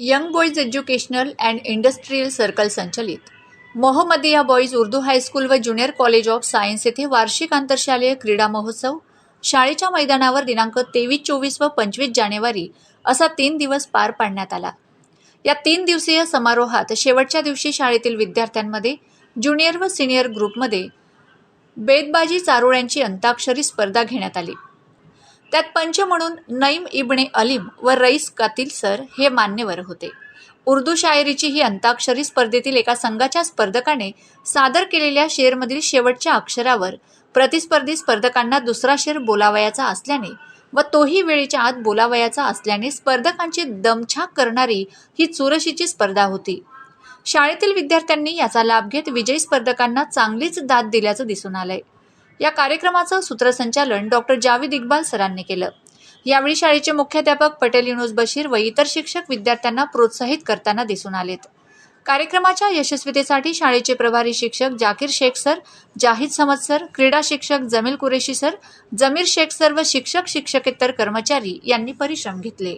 Young boys educational and industrial circle संचलित. Mohammadiya boys Urdu high school व junior college of science येथे वार्षिक आंतरशालेय क्रीडा महोत्सव शाळेच्या मैदानावर दिनांक तेवीस चोवीस व पंचवीस जानेवारी असा तीन दिवस पार पाडण्यात आला. या तीन दिवसीय समारोहात शेवटच्या दिवशी शाळेतील विद्यार्थ्यांमध्ये ज्युनियर व सिनियर ग्रुपमध्ये बेदबाजी चारोळ्यांची अंताक्षरी स्पर्धा घेण्यात आली. त्यात पंच म्हणून नईम इब्ने अलीम व रईस कातील सर हे मान्यवर होते. उर्दू शायरीची ही अंताक्षरी स्पर्धेतील एका संघाच्या स्पर्धकाने सादर केलेल्या शेरमधील शेवटच्या अक्षरावर प्रतिस्पर्धी स्पर्धकांना दुसरा शेर बोलावयाचा असल्याने व तोही वेळेच्या आत बोलावयाचा असल्याने स्पर्धकांची दमछाक करणारी ही चुरशीची स्पर्धा होती. शाळेतील विद्यार्थ्यांनी याचा लाभ घेत विजयी स्पर्धकांना चांगलीच दाद दिल्याचं दिसून आलंय. या कार्यक्रमाचं सूत्रसंचालन डॉक्टर जावेद इक्बाल सरांनी केलं. यावेळी शाळेचे मुख्याध्यापक पटेल युनुस बशीर व इतर शिक्षक विद्यार्थ्यांना प्रोत्साहित करताना दिसून आलेत. कार्यक्रमाच्या यशस्वीतेसाठी शाळेचे प्रभारी शिक्षक जाकीर शेख सर जाहीद समद सर क्रीडा शिक्षक जमील कुरेशी सर जमीर शेख सर व शिक्षक शिक्षकेतर कर्मचारी यांनी परिश्रम घेतले.